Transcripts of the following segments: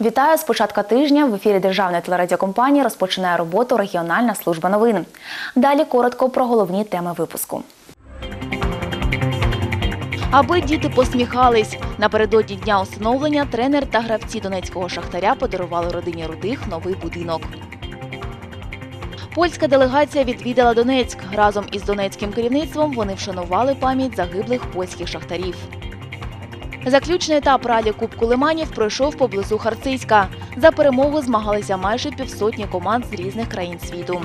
Вітаю з початку тижня. В ефірі Державної телерадіокомпанії розпочинає роботу регіональна служба новин. Далі коротко про головні теми випуску. Аби діти посміхались. Напередодні дня усиновлення тренер та гравці донецького шахтаря подарували родині рудих новий будинок. Польська делегація відвідала Донецьк. Разом із донецьким керівництвом вони вшанували пам'ять загиблих польських шахтарів. Заключний етап ралі Кубку Лиманів пройшов поблизу Харцизька. За перемогу змагалися майже півсотні команд з різних країн світу.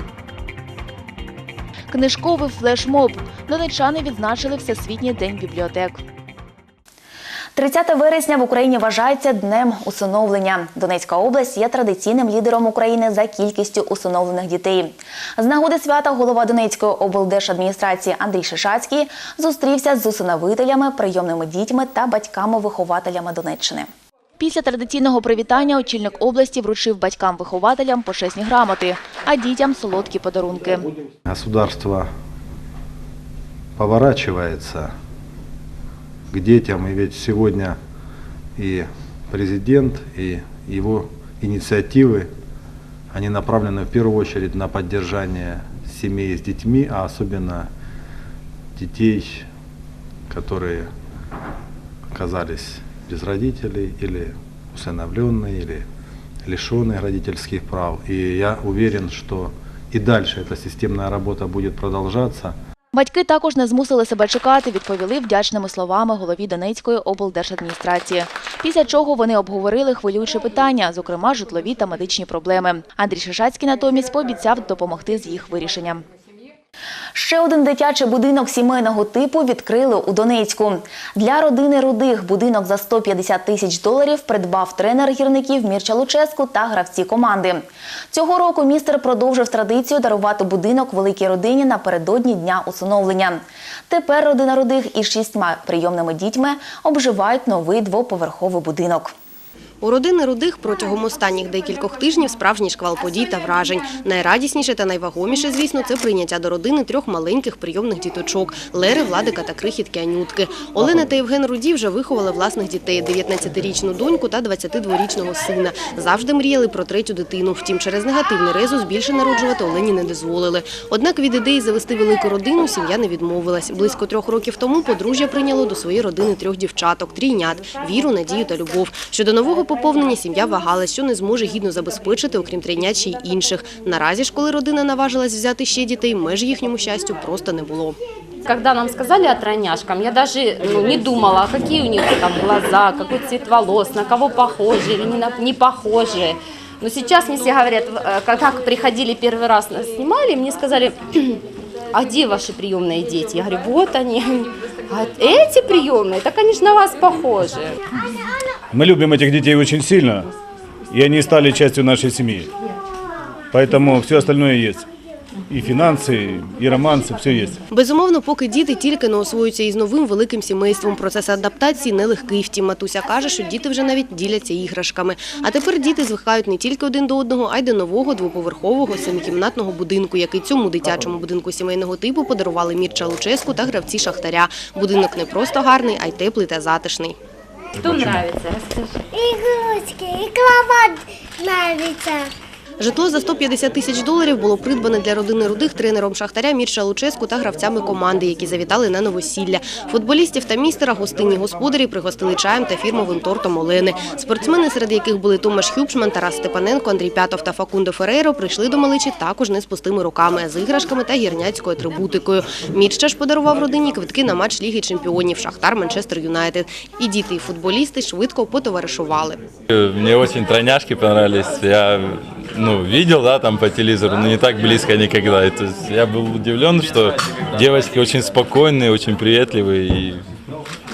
Книжковий флешмоб. Донечани відзначили Всесвітній день бібліотек. 30 вересня в Україні вважається днем усиновлення. Донецька область є традиційним лідером України за кількістю усиновлених дітей. З нагоди свята голова Донецької облдержадміністрації Андрій Шишацький зустрівся з усиновителями, прийомними дітьми та батьками-вихователями Донеччини. Після традиційного привітання очільник області вручив батькам-вихователям почесні грамоти, а дітям солодкі подарунки. Государство поворачивается к детям, и ведь сегодня и президент, и его инициативы, они направлены в первую очередь на поддержание семей с детьми, а особенно детей, которые оказались без родителей или усыновленные, или лишенные родительских прав. И я уверен, что и дальше эта системная работа будет продолжаться. Батьки також не змусили себе чекати, відповіли вдячними словами голові Донецької облдержадміністрації. Після чого вони обговорили хвилюючі питання, зокрема житлові та медичні проблеми. Андрій Шишацький натомість пообіцяв допомогти з їх вирішенням. Ще один дитячий будинок сімейного типу відкрили у Донецьку. Для родини рудих будинок за 150 тисяч доларів придбав тренер гірників Мірча Луческу та гравці команди. Цього року містер продовжив традицію дарувати будинок великій родині напередодні дня усиновлення. Тепер родина рудих із шістьма прийомними дітьми обживають новий двоповерховий будинок. У родини рудих протягом останніх декількох тижнів справжній шквал подій та вражень. Найрадісніше та найвагоміше, звісно, це прийняття до родини трьох маленьких прийомних діточок – Лери, Владика та крихітки Анютки. Олена та Євген Руді вже виховали власних дітей – 19-річну доньку та 22-річного сина. Завжди мріяли про третю дитину. Втім, через негативний резус більше народжувати Олені не дозволили. Однак від ідеї завести велику родину сім'я не відмовилась. Близько трьох років тому подружжя прийняло до своєї родини трьох дівчаток – трійнят – Віру, Надію та Любов. Щодо нового поповнення сім'я вагалась, що не зможе гідно забезпечити, окрім трійнят, ще й інших. Наразі ж, коли родина наважилась взяти ще дітей, меж їхньому щастю просто не було. Когда нам сказали о тройняшкам, я даже ну, не думала, какие у них там глаза, какой цвет волос, на кого похожи или не, на, не похожи. Но сейчас мне все говорят, э, как, как приходили первый раз нас снимали, мне сказали, а где ваши приемные дети? Я говорю, вот они. А эти приемные, так они же на вас похожи. Мы любим этих детей очень сильно, и они стали частью нашей семьи. Поэтому все остальное есть. И финансы, и романсы, все есть. Безумовно, поки діти тільки не освоюються із новим великим сімейством. Процес адаптації нелегкий. Втім, матуся каже, що діти вже навіть діляться іграшками. А тепер діти звикають не тільки один до одного, а й до нового двоповерхового семикімнатного будинку, який цьому дитячому будинку сімейного типу подарували Мірча Луческу та гравці Шахтаря. Будинок не просто гарний, а й теплий та затишний. Что нравится? Расскажи. Игрушки, и кровать нравится. Житло за 150 тисяч доларів було придбане для родини рудих тренером Шахтаря Мірча Луческу та гравцями команди, які завітали на новосілля. Футболістів та містера гостинні господарі пригостили чаєм та фірмовим тортом Олени. Спортсмени, серед яких були Томаш Хюбшман, Тарас Степаненко, Андрій П'ятов та Факундо Ферейро, прийшли до маличі також не з пустими руками, а з іграшками та гірняцькою атрибутикою. Мірча ж подарував родині квитки на матч Ліги чемпіонів Шахтар Манчестер Юнайтед. І діти, і футболісти швидко потоваришували. Мне очень тройняшки понравились. Я ну, видел, да, там по телевизору, но не так близко никогда. И, то есть я был удивлен, что девочки очень спокойные, очень приветливые, и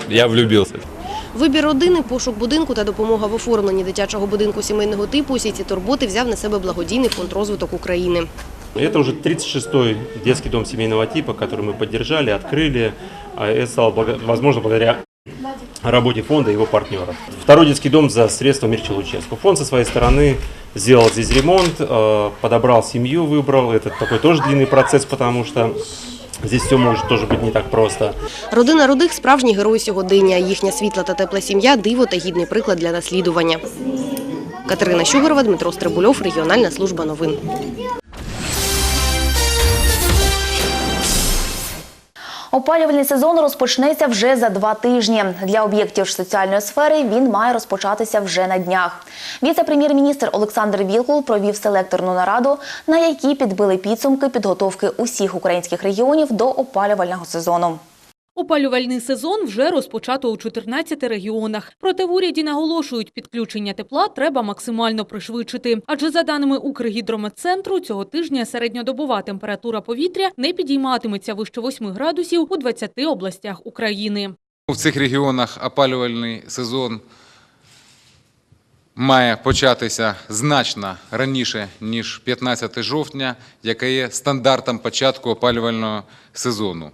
я влюбился. Вибір родини, пошук будинку та допомога в оформленні дитячого будинку сімейного типу. Усі ці турботи взяв на себе благодійний фонд розвиток України. Это уже 36-й детский дом семейного типа, который мы поддержали, открыли. А Это стало благо- возможно благодаря работе фонда и его партнеров. Второй детский дом за средства Мирча Луческу. Фонд со своей стороны сделал здесь ремонт, э, подобрал семью, выбрал. Это такой тоже длинный процесс, потому что здесь все может тоже быть не так просто. Родина рудих – справжні герої сьогодення. Їхня світла та тепла сім'я – диво та гідний приклад для наслідування. Катерина Щугорова, Дмитро Стрибульов, регіональна служба новин. Опалювальний сезон розпочнеться вже за два тижні. Для об'єктів соціальної сфери він має розпочатися вже на днях. Віце-прем'єр-міністр Олександр Вілкул провів селекторну нараду, на якій підбили підсумки підготовки усіх українських регіонів до опалювального сезону. Опалювальний сезон вже розпочато у 14 регіонах. Проте в уряді наголошують, підключення тепла треба максимально пришвидшити. Адже за даними Укргідрометцентру, цього тижня середньодобова температура повітря не підійматиметься вище 8 градусів у 20 областях України. В цих регіонах опалювальний сезон має початися значно раніше, ніж 15 жовтня, яке є стандартом початку опалювального сезону.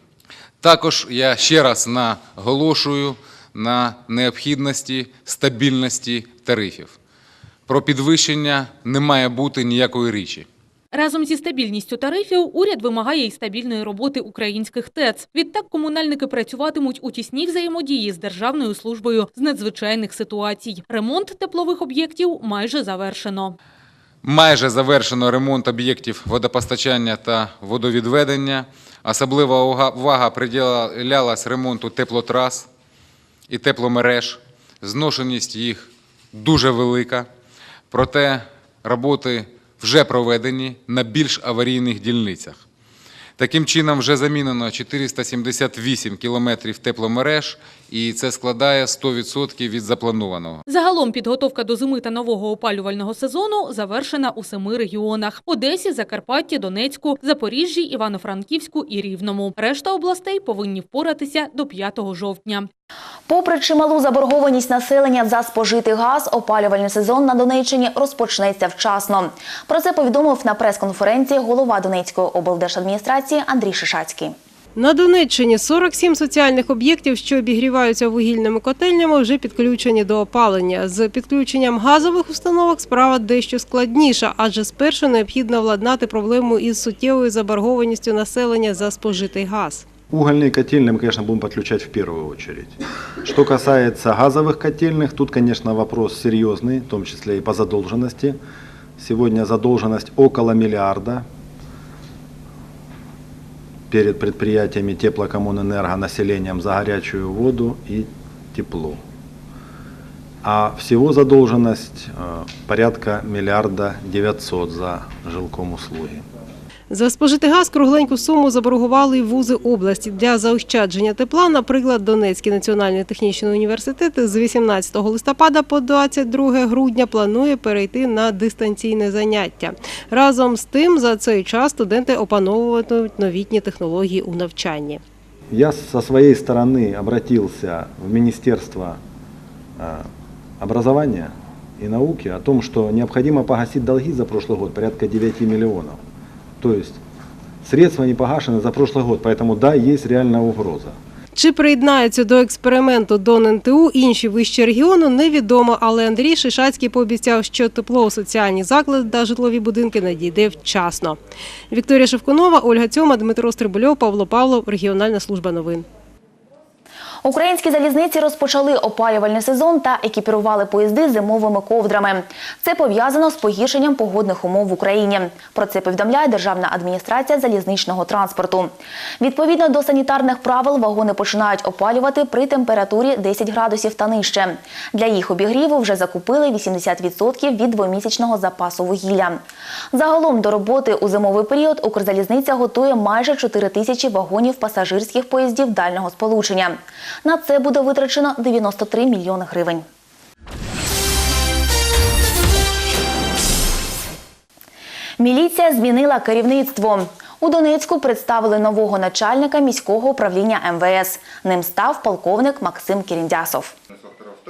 Також я ще раз наголошую на необхідності стабільності тарифів. Про підвищення не має бути ніякої річі. Разом зі стабільністю тарифів уряд вимагає і стабільної роботи українських ТЕЦ. Відтак комунальники працюватимуть у тісній взаємодії з Державною службою з надзвичайних ситуацій. Ремонт теплових об'єктів майже завершено. Майже завершено ремонт об'єктів водопостачання та водовідведення. Особлива увага приділялась ремонту теплотрас і тепломереж. Зношеність їх дуже велика. Проте роботи вже проведені на більш аварійних дільницях. Таким чином, вже замінено 478 кілометрів тепломереж, і це складає 100% від запланованого. Загалом підготовка до зими та нового опалювального сезону завершена у семи регіонах: Одесі, Закарпатті, Донецьку, Запоріжжі, Івано-Франківську і Рівному. Решта областей повинні впоратися до 5 жовтня. Попри чималу заборгованість населення за спожитий газ, опалювальний сезон на Донеччині розпочнеться вчасно. Про це повідомив на прес-конференції голова Донецької облдержадміністрації Андрій Шишацький. На Донеччині 47 соціальних об'єктів, що обігріваються вугільними котельнями, вже підключені до опалення. З підключенням газових установок справа дещо складніша, адже спершу необхідно владнати проблему із суттєвою заборгованістю населення за спожитий газ. Угольные котельные мы, конечно, будем подключать в первую очередь. Что касается газовых котельных, тут, конечно, вопрос серьезный, в том числе и по задолженности. Сегодня задолженность около миллиарда перед предприятиями теплокоммунэнерго, населением за горячую воду и тепло. А всего задолженность э, порядка миллиарда 900 за жилком услуги. За спожитий газ кругленьку суму заборгували й вузи області. Для заощадження тепла, наприклад, Донецький національний технічний університет з 18 листопада по 22 грудня планує перейти на дистанційне заняття. Разом з тим, за цей час студенти опановуватимуть новітні технології у навчанні. Я со своей стороны обратился в Министерство э, образования и науки о том, что необходимо погасить долги за прошлый год, порядка 9 миллионов. То есть средства не погашены за прошлый год, поэтому да, есть реальная угроза. Чи приєднаються до експерименту до НТУ інші вищі регіону, невідомо, але Андрій Шишацький пообіцяв, що тепло у соціальні заклади та житлові будинки надійде вчасно. Вікторія Шевкунова, Ольга Цьома, Дмитро Стрибульов, Павло Павлов, Регіональна служба новин. Українські залізниці розпочали опалювальний сезон та екіпірували поїзди зимовими ковдрами. Це пов'язано з погіршенням погодних умов в Україні. Про це повідомляє Державна адміністрація залізничного транспорту. Відповідно до санітарних правил, вагони починають опалювати при температурі 10 градусів та нижче. Для їх обігріву вже закупили 80% від двомісячного запасу вугілля. Загалом до роботи у зимовий період Укрзалізниця готує майже 4 тисячі вагонів пасажирських поїздів дальнього сполучення. На це буде витрачено 93 мільйони гривень. Міліція змінила керівництво. У Донецьку представили нового начальника міського управління МВС. Ним став полковник Максим Кіріндясов.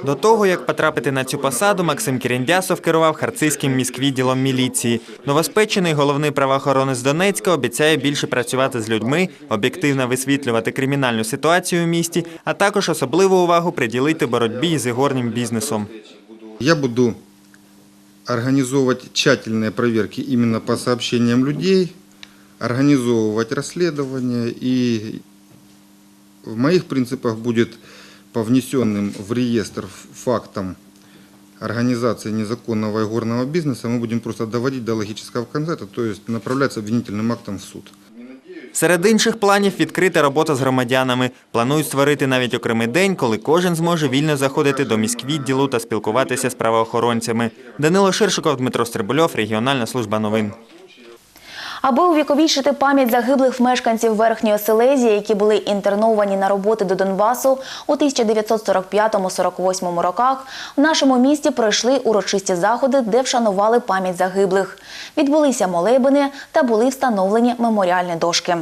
До того, як потрапити на цю посаду, Максим Кіріндясов керував харцизьким міськвідділом міліції. Новоспечений головний правоохоронець Донецька обіцяє більше працювати з людьми, об'єктивно висвітлювати кримінальну ситуацію в місті, а також особливу увагу приділити боротьбі з ігорним бізнесом. Я буду организовывать тщательные проверки именно по сообщениям людей, организовывать расследования и в моих принципах будет по внесенным в реестр фактам организации незаконного игорного бизнеса мы будем просто доводить до логического конца, это, то есть направляться обвинительным актом в суд. Серед інших планів відкрита робота з громадянами. Планують створити навіть окремий день, коли кожен зможе вільно заходити до міськвідділу та спілкуватися з правоохоронцями. Данило Ширшиков, Дмитро Стрибульов, Регіональна служба новин. Аби увіковічити пам'ять загиблих мешканців Верхньої Силезії, які були інтерновані на роботи до Донбасу у 1945-48 роках, в нашому місті пройшли урочисті заходи, де вшанували пам'ять загиблих. Відбулися молебини та були встановлені меморіальні дошки.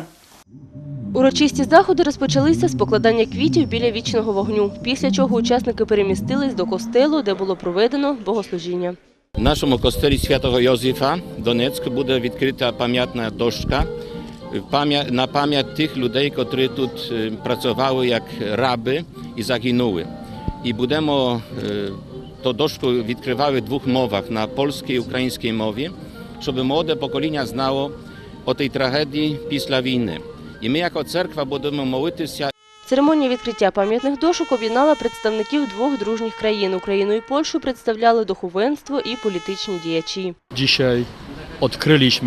Урочисті заходи розпочалися з покладання квітів біля вічного вогню, після чого учасники перемістились до костелу, де було проведено богослужіння. В нашому костелі святого Йозефа Донецьк буде відкрита пам'ятна дошка пам'я- на пам'ять тих людей, котрі тут е, працювали як раби і загинули. І будемо е, ту дошку відкривати в двох мовах на польській і українській мові, щоб молоде покоління знало о тій трагедії після війни. І ми, як церква, будемо молитися Церемонія відкриття пам'ятних дошок об'єднала представників двох дружніх країн. Україну і Польщу представляли духовенство і політичні діячі.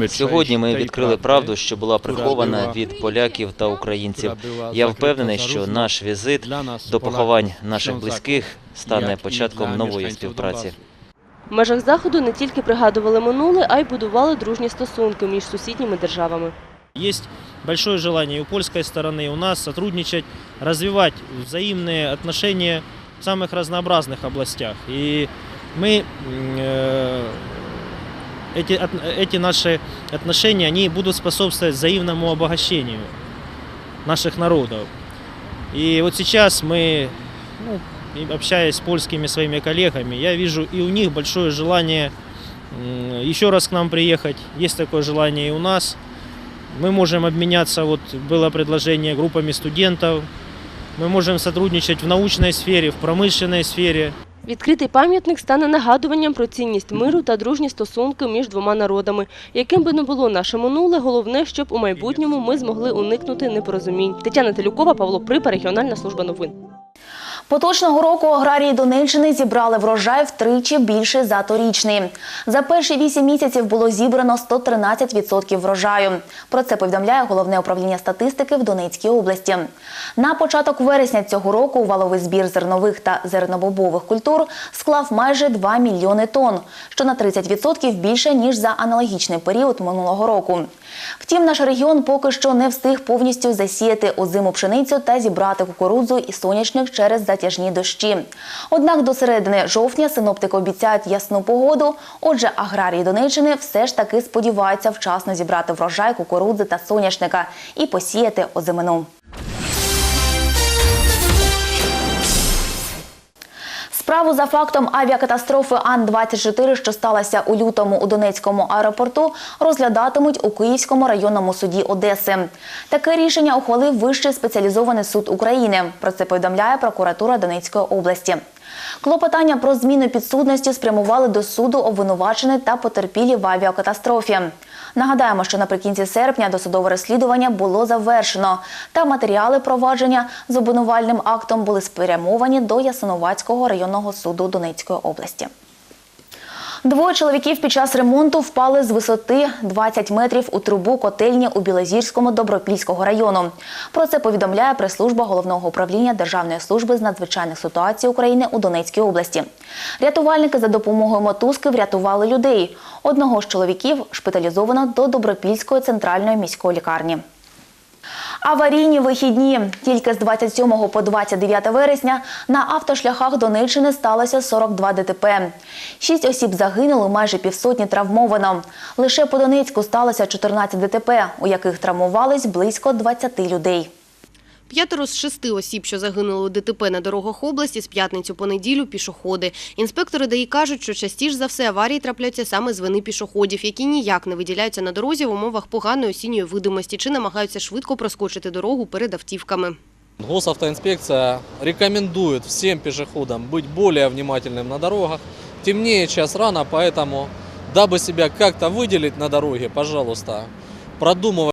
Сьогодні ми відкрили правду, що була прихована від поляків та українців. Я впевнений, що наш візит до поховань наших близьких стане початком нової співпраці. В межах заходу не тільки пригадували минуле, а й будували дружні стосунки між сусідніми державами. Большое желание и у польской стороны, и у нас сотрудничать, развивать взаимные отношения в самых разнообразных областях. И мы э, эти, эти наши отношения, они будут способствовать взаимному обогащению наших народов. И вот сейчас мы, ну, общаясь с польскими своими коллегами, я вижу и у них большое желание еще раз к нам приехать. Есть такое желание и у нас. Мы можем обменяться, вот было предложение группами студентов. Мы можем сотрудничать в научной сфере, в промышленной сфере. Відкритий пам'ятник стане нагадуванням про цінність миру та дружні стосунки між двома народами. Яким би не було наше минуле, головне, щоб у майбутньому ми змогли уникнути непорозумінь. Тетяна Телюкова, Павло Припа, Регіональна служба новин. Поточного року аграрії Донеччини зібрали врожай втричі більше за торічний. За перші вісім місяців було зібрано 113% врожаю. Про це повідомляє головне управління статистики в Донецькій області. На початок вересня цього року валовий збір зернових та зернобобових культур склав майже 2 мільйони тонн, що на 30% більше ніж за аналогічний період минулого року. Втім, наш регіон поки що не встиг повністю засіяти озиму пшеницю та зібрати кукурудзу і соняшник через затяжні дощі. Однак до середини жовтня синоптики обіцяють ясну погоду. Отже, аграрії Донеччини все ж таки сподіваються вчасно зібрати врожай кукурудзи та соняшника і посіяти озимину. Справу за фактом авіакатастрофи Ан-24, що сталася у лютому у Донецькому аеропорту, розглядатимуть у Київському районному суді Одеси. Таке рішення ухвалив Вищий спеціалізований суд України. Про це повідомляє прокуратура Донецької області. Клопотання про зміну підсудності спрямували до суду обвинувачені та потерпілі в авіакатастрофі. Нагадаємо, що наприкінці серпня досудове розслідування було завершено, та матеріали провадження з обвинувальним актом були спрямовані до Ясиновацького районного суду Донецької області. Двоє чоловіків під час ремонту впали з висоти 20 метрів у трубу котельні у Білозірському Добропільського району. Про це повідомляє прес-служба головного управління Державної служби з надзвичайних ситуацій України у Донецькій області. Рятувальники за допомогою мотузки врятували людей. Одного з чоловіків шпиталізовано до Добропільської центральної міської лікарні. Аварійні вихідні. Тільки з 27 по 29 вересня на автошляхах Донеччини сталося 42 ДТП. Шість осіб загинули, майже півсотні травмовано. Лише по Донецьку сталося 14 ДТП, у яких травмувались близько 20 людей. П'ятеро з шести осіб, що загинули у ДТП на дорогах області, з п'ятницю по неділю – пішоходи. Інспектори ДАІ кажуть, що частіше за все аварії трапляються саме з вини пішоходів, які ніяк не виділяються на дорозі в умовах поганої осінньої видимості чи намагаються швидко проскочити дорогу перед автівками. Госавтоинспекция рекомендует всем пешеходам быть более внимательным на дорогах. Темнее час рано, поэтому, дабы себя как-то выделить на дороге, пожалуйста, продумывайте